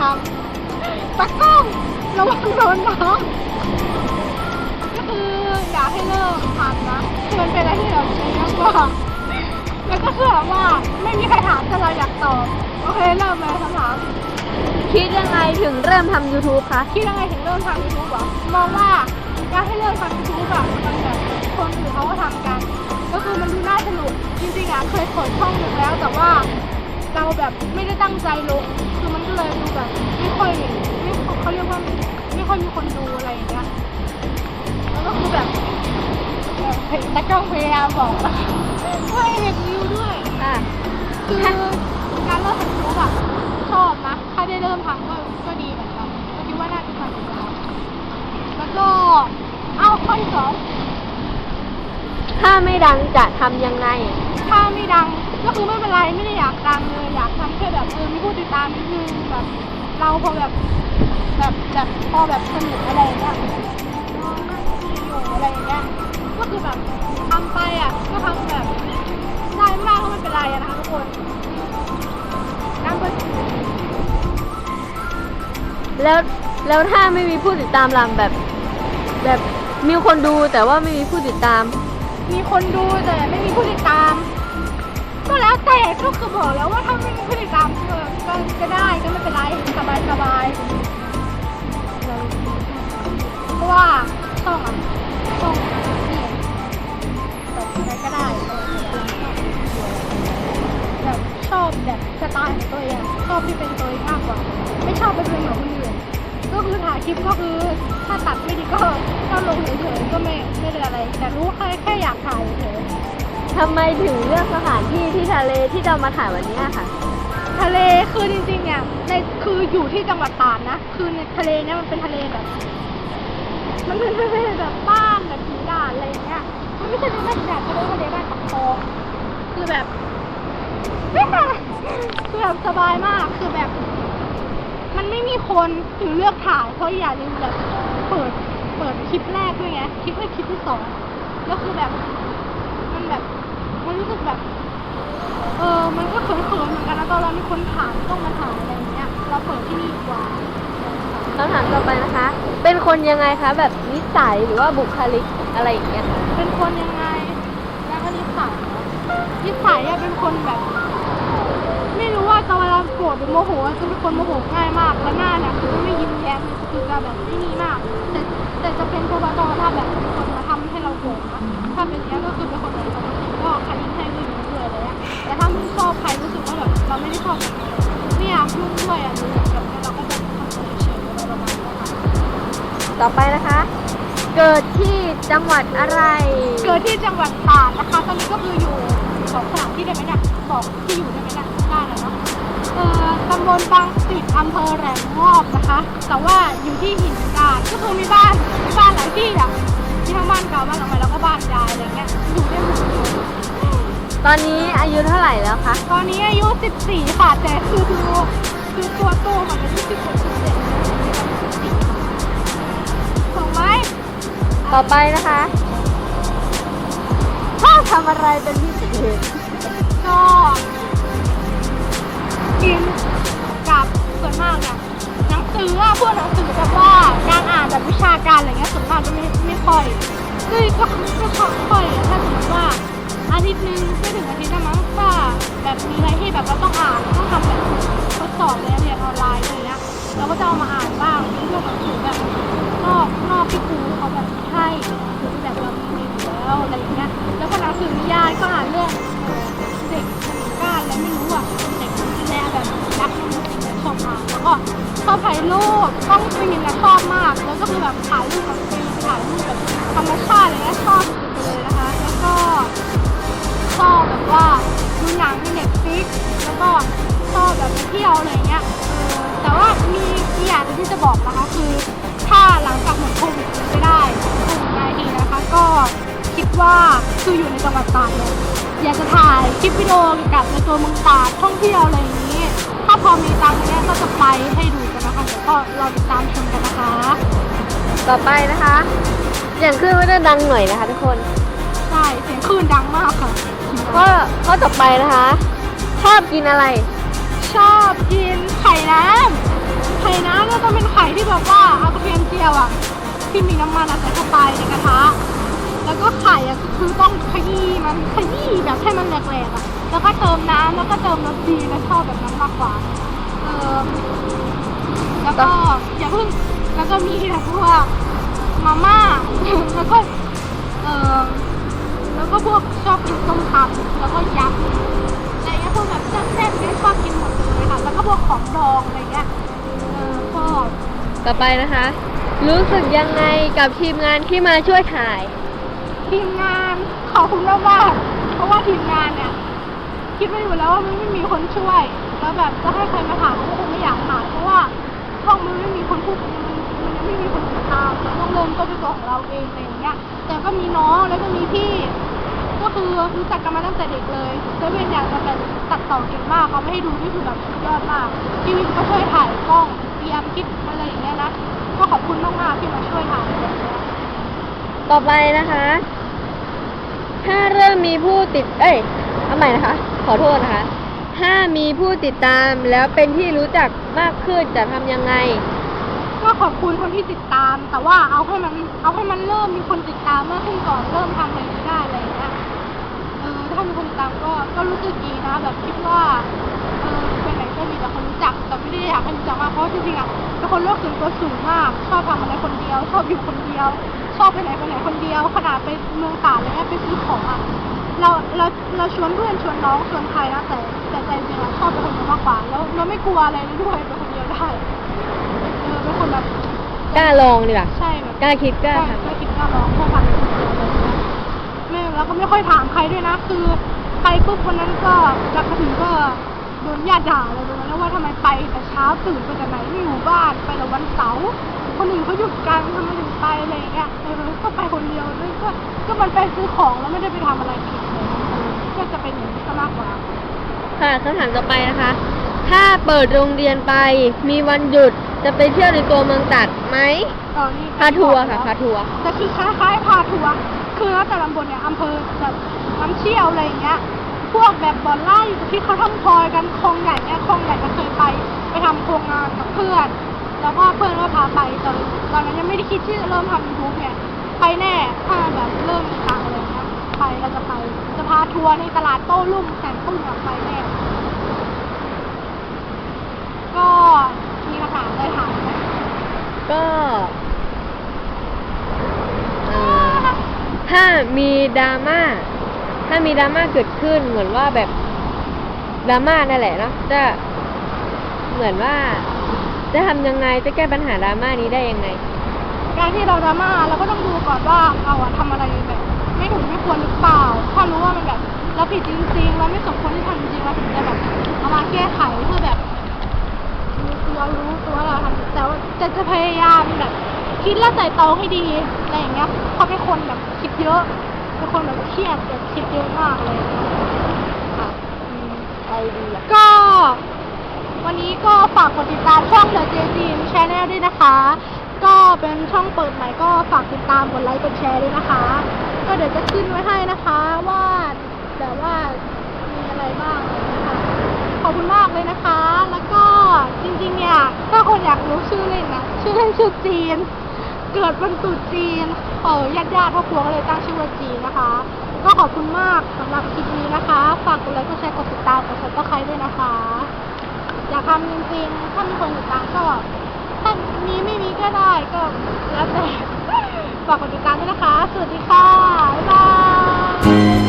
ถึงอยากทำตะกล้องระวังโดนน้องก็คืออยากให้เลิกทำนะคือมันเป็นอะไรที่แบบใช้มากกว่าแล้วก็คือแบบว่าไม่มีใครถามแต่เราอยากตอบโอเคเริ่มเลยคำถามคิดยังไงถึงเริ่มทำ YouTube คะคิดยังไงถึงเริ่มทำยูทูบอะมองว่าอยากให้เริ่มทำยูทูบอะมันแบบคนอื่นเขาก็ทำกัน ก็คือมันดูน่าสนุกจริงๆอะเคยเปิดช่องหนึ่งแล้วแต่ว่า เราแบบไม่ได้ตั้งใจลงคือมันก็เลยดูแบบไม่ค่อยไม่เขาเรียกว่าไม่ค่อยมีคนดูอะไรอย่างเงี้ยแล้วก็คือแบบแบบตะกล้องพยายามบอกว่าให้เห็นวิวด้วยอะคือการเริ่มทำยูทูบอะชอบนะถ้าได้เริ่มทำก็ก็ดีเหมือนกันก็คิดว่าน่าจะทำได้แล้วก็เอ้าข้อที่สอง ถ้าไม่ดังจะทำยังไง ถ้าไม่ดังก็คือไม่เป็นไรไม่ได้อยากดังเลยอยากทำแค่แบบเออมีผู้ติดตามนิดนึงแบบเราพอแบบแบบแบบพอแบบสนุกอะไรอย่างเงี้ยนอนนั่งกินอยู่อะไรอย่างเงี้ยก็คือแบบทำไปอะก็ทำแบบได้ไม่ได้ก็ไม่เป็นไรอะนะคะทุกคนนั่งไปแล้วแล้วถ้าไม่มีผู้ติดตามลำแบบ แบบมีคนดูแต่ว่าไม่มีผู้ติดตาม มีคนดูแต่ไม่มีผู้ติดตาม ก็แล้วแต่ก็คือบอกแล้วว่าถ้าไม่มีผู้ติดตามก็ก็ได้ก็ไม่เป็นไรสบายสบายเพราะว่าช่องอะช่องนี่แบบอะไรก็ได้แบบชอบแบบสไตล์ของตัวเองชอบที่เป็นตัวเองมากกว่า ไม่ชอบเป็นเหมือนคนอื่น ก็คือถ่ายคลิปก็คือถ้าตัดไม่ดีก็ถ้าลงเฉยๆก็ไม่ไม่เป็นอะไร แต่รู้แค่แค่อยากถ่ายเฉยทำไมถึงเลือกสถานที่ที่ทะเลที่จะมาถ่ายวันนี้อะค่ะ ทะเลคือจริงๆเนี่ยในคืออยู่ที่จังหวัดตราดนะ คือในทะเลเนี่ยมันเป็นทะเลแบบ มันเป็นทะเลแบบบ้านแบบผีด่านอะไรอย่างเงี้ยมันไม่ใช่ทะเลแบบด่านเขาเรียกว่าทะเลบ้านปักทองคือแบบคือแบบสบายมากคือแบบ มันไม่มีคนถึงเลือกถ่าย เพราะอย่าลืมแบบเปิดเปิดคลิปแรกด้วยไงคลิปแรกคลิปที่สองก็คือแบบ มันแบบมันรู้สึกแบบ เออมันก็เขินๆเหมือนกันนะตอนเรามีคนถามต้องมาถามอะไรอย่างเงี้ย เราเปิดที่นี่ดีกว่าคำถามต่อไปนะคะ เป็นคนยังไงคะ แบบนิสัยหรือว่าบุคลิกอะไรอย่างเงี้ย เป็นคนยังไง แล้วก็นิสัยนิสัยอะเป็นคนแบบไม่รู้ว่าต อนเวลาโกรธหรือโมโหอะจะเป็นคนโมโหง่ายมากแล้วหน้าเนี่ยคือไม่ยิ้มแย้มคือจะแบบไม่มีมาก แต่แต่จะเป็นตัวตอนถ้าแบบเป็นคนมาทำให้เราโกรธนะถ้าเป็นอย่างนี้ยก็คือเป็นคนแบบปกติก็คันยิ้มให้ผู้หญิงด้วยอะไรเงี้ยแต่ถ้าไม่ชอบใครรู้สึกว่าแบบเราไม่ได้ชอบแบบไม่อยากยุ่งด้วยอะหรือแบบเราก็จะทำตัวเฉยๆอะไรประมาณนี้ค่ะต่อไปนะคะ เกิดที่จังหวัดอะไร เกิดที่จังหวัดตราดนะคะ ตอนนี้ก็คืออยู่บอกสถานที่ได้ไหมเนี่ยบอกที่อยู่ได้ไหมเนี่ยได้แล้วเนาะ เอ่อตำบลบางปิดอำเภอแหลมงอบนะคะ แต่ว่าอยู่ที่หินดาดก็คือมีบ้านมีบ้านหลายที่อะมีทั้งบ้านเก่าบ้านหลังใหม่แล้วก็บ้านยายอะไรเงี้ยอยู่ได้หมดเลยตอนนี้อายุเท่าไหร่แล้วคะตอนนี้อายุ 14 ค่ะ แต่คือดูคือตัวโตของอายุ16 17ส่งไหมต่อไปนะคะชอบทำอะไรเป็นพิเศษ ก็ กินกับส่วนมากเนี่ยหนังสืออะพวกหนังสือแบบว่าการอ่านแบบวิชาการอะไรเงี้ยส่วนมากจะไม่ไม่ค่อยคือก็ไม่ค่อยถ้าสมมติว่าอาทิตย์หนึงไม่ถึงอาทิตย์นะมั้งถ้าแบบมีอะไรที่แบบเราต้องอ่านต้องทำแบบทดสอบเลยเรียนออนไลน์อะไรเงี้ยเราก็จะเอามาอ่านบ้างเป็นพวกหนังสือแบบนอกนอกที่ครูเขาแบบให้หรือแบบเรามีอยู่แล้วอะไรอย่างเงี้ยแล้วก็หนังสือนิยายก็อ่านเรื่องเอ่อเด็กก้านอะไรไม่รู้อะ อบถ่ายรูปต้องฟิล์มนะชอบมาก แล้วก็คือแบบถ่ายรูปกับฟิล์มถ่ายรูปแบบธรรมชาติอะไรเงี้ยชอบสุดๆเลยนะคะ แล้วก็ชอบแบบว่าดูหนังในเน็ตฟิกแล้วก็ชอบแบบไปเที่ยวอะไรเงี้ยแต่ว่ามีอีกอย่างที่จะบอกนะคะคือถ้าหลังจากหมดโควิดไปได้โควิดนดีนะคะ ก็คิดว่าคืออยู่ในจังหวัดตาดเนี่ยอยากจะถ่ายคลิปวิดีโอเกี่ยวกับในตัวเมืองตาดท่องเที่ยวอะไรอย่างนี้ พอมีตังค์เนี่ยก็จะไปให้ดูกันนะคะเดี๋ยวก็รอติดตามชมกันนะคะ ต่อไปนะคะ อย่างขึ้นว่าจะดังหน่อยนะคะทุกคน ใช่เสียงคลื่นดังมากค่ะก็ข้อต่อไปนะคะถ้าอบกินอะไร ชอบกินไข่น้ำไข่น้ำก็ต้องเป็นไข่ที่แบบว่าเอากระเทียมเจียวอะที่มีน้ำมันอะใส่เข้าไปในกระทะ แล้วก็ไข่อะคือต้องขยี้มันขยี้แบบให้มันแหลกๆอะ แล้วก็เติมน้ำแล้วก็เติมรสดีแล้วชอบแบบนั้นมากกว่าเออแล้วก็อย่าเพิ่งแล้วก็มีแบบพวกมาม่าแล้วก็เออแล้วก็พวกชอบกินส้มตำแล้วก็ยำอะไรเงี้ยพวกแบบแซ่บๆเนี่ยชอบกินหมดเลยค่ะแล้วก็พวกของดองอะไรเงี้ยเออชอบต่อไปนะคะ รู้สึกยังไงกับทีมงานที่มาช่วยถ่าย ทีมงานขอบคุณมากมากๆเพราะว่าทีมงานเนี่ย คิดไว้อยู่แล้วว่ามันไม่มีคนช่วย แล้วแบบจะให้ใครมาถามก็คงไม่อยากถามเพราะว่าช่องมันไม่มีคนพูดมันมันไม่มีคนติดตามเราต้องเริ่มต้นด้วยตัวของเราเองอะไรอย่างเงี้ย แต่ก็มีน้องแล้วก็มีพี่ ก็คือรู้จักกันมาตั้งแต่เด็กเลยเซเว่นอยากจะแบบตัดต่อเก่งมากเขาไม่ให้ดูนี่คือแบบสุดยอดมากพี่วินก็ช่วยถ่ายกล้องเตรียมคลิปอะไรอย่างเงี้ยนะก็ขอบคุณมากๆที่มาช่วยถ่ายต่อไปนะคะ ถ้าเริ่มมีผู้ติด เอ้ยเอาใหม่นะคะ อโทษนะคะถ้ามีผู้ติดตามแล้วเป็นที่รู้จักมากขึ้นจะทำยังไง ก็ขอบคุณคนที่ติดตาม แต่ว่าเอาให้มันเอาให้มันเริ่มมีคนติดตามมากขึ้นก่อนเริ่มทำอะไรได้อะไรอย่างเงี้ยเออถ้ามีคนติดตามก็ก็รู้สึกดีนะแบบคิดว่าเออเป็นไหนก็มีแต่คนรู้จักแต่ไม่ได้อยากให้รู้จักมากเพราะจริงๆอะเป็นคนโลกส่วนตัวสูงมากชอบทำอะไรคนเดียว ชอบอยู่คนเดียว ชอบไปไหนไปไหนคนเดียว ขนาดไปเมืองต่างอะไรเงี้ยไปซื้อของอะ เราเราเราชวนเพื่อนชวนน้องชวนใครนะแต่แต่ใจจริงๆอะชอบเป็นคนเดียวมากกว่าแล้วเราไม่กลัวอะไรเลยด้วยเป็นคนเดียวได้เออเป็นคนแบบกล้าลองดีกว่าใช่แบบกล้าคิดกล้าใช่ทำ ไม่คิดกล้าร้องเพราะมันไม่แล้วก็ไม่ค่อยถามใครด้วยนะ คือไปปุ๊บวันนั้นก็จะมาถึงก็โดนญาติด่าเลยตรงนั้นว่าทำไมไปแต่เช้าตื่นไปแต่ไหนไม่อยู่บ้านไปแต่วันเสาร์คนอื่นเขาหยุดกันทำไมถึงไปอะไรอย่างเงี้ยเออก็ไปคนเดียวด้วยก็ก็มันไปซื้อของแล้วไม่ได้ไปทำอะไรผิด เลยเออก็จะเป็นอย่างนี้ซะมากกว่า ค่ะคำถามต่อไปนะคะ ถ้าเปิดโรงเรียนไปมีวันหยุดจะไปเที่ยวในตัวเมืองตราดไหมตอนนี้พาทัวร์ค่ะพาทัวร์แต่คือคล้ายๆพาทัวร์คือแล้วแต่ตำบลเนี่ยอำเภอแบบน้ำเชี่ยวอะไรอย่างเงี้ย พวกแบบบ่อนไล่ที่เขาทำพลอยกันคลองใหญ่เนี่ยคลองใหญ่ก็เคยไป ไปทำโครงงานกับเพื่อน แล้วก็เพื่อนก็พาไปตอนตอนนั้นยังไม่ได้คิดที่จะเริ่มทำยูทูบเนี่ยไปแน่ถ้าแบบเริ่มมีตังค์อะไรเงี้ย ไปเราจะไป จะพาทัวร์ในตลาดโต้รุ่งแสนตุ้งอะไปแน่ก็มีคำถามอะไรถามไหมก็เอ่อถ้ามีดราม่าถ้ามีดราม่าเกิดขึ้นเหมือนว่าแบบดราม่านั่นแหละเนาะจะเหมือนว่า จะทำยังไงจะแก้ปัญหาดราม่านี้ได้ยังไง การที่เราดราม่าเราก็ต้องดูก่อนว่าเราอะทำ คิดและใส่ตองให้ดีอะไรอย่างเงี้ยเพราะเป็นคนแบบคิดเยอะเป็นคนแบบเครียดแบบคิดเยอะมากเลยค่ะอืมเอาดีละก็ วันนี้ก็ฝากกดติดตามช่อง The J Jean Channel ด้วยนะคะ ก็เป็นช่องเปิดใหม่ก็ฝากติดตามกดไลค์กดแชร์ด้วยนะคะ ก็เดี๋ยวจะขึ้นไว้ให้นะคะว่าแบบว่ามีอะไรบ้างอะไรอย่างเงี้ยค่ะขอบคุณมากเลยนะคะ แล้วก็จริงๆเนี่ยถ้าคนอยากรู้ชื่อเล่นนะชื่อเล่นชื่อจีน เกิดวันตรุษจีน เออญาติญาติๆครอบครัวก็เลยตั้งชื่อว่าจีนนะคะ ก็ขอบคุณมากสำหรับคลิปนี้นะคะ ฝากกดไลค์กดแชร์กดติดตามกดซับสไครต์ด้วยนะคะ อยากทำจริงๆถ้ามีคนติดตามก็ถ้ามีไม่มีก็ได้ก็แล้วแต่ฝากกดติดตามด้วยนะคะ สวัสดีค่ะ บ๊ายบาย